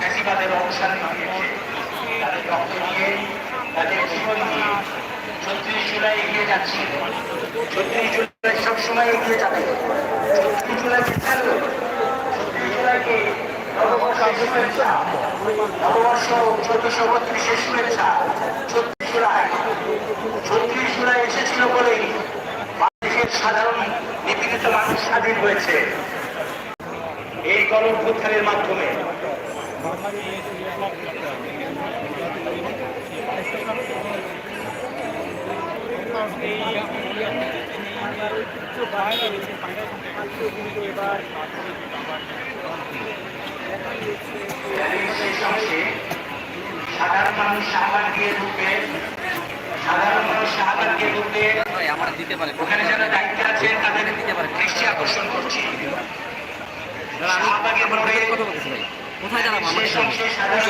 ফ্যাসিবাদের অবসান ঘটিয়েছে। তাদের রক্ত দিয়ে তাদের জীবন দিয়ে ছত্রিশ জুলাই এগিয়ে যাচ্ছে। ছত্রিশ জুলাই সবসময় এগিয়ে যাবে। ছত্রিশ জুলাইকে ছত্রিশ জুলাইকে নববর্ষের শুভেচ্ছা, নববর্ষ চোদ্দশো বত্রিশের শুভেচ্ছা, ছত্রিশ জুলাই। ছত্রিশ জুলাই এসেছিল বলেই বাংলাদেশের সাধারণ নিপীড়িত মানুষ স্বাধীন হয়েছে। এই গণঅভ্যুত্থানের মাধ্যমে সাধারণ মানুষ আমার দিতে পারে। ওখানে যারা দায়িত্বে আছেন তাদের দৃষ্টি আকর্ষণ করছি শাহবাগের মোড়ে কথা বলতেছি ভাই কোথায় দাঁড়াবো? আমার শেষ যেতে সাধারণ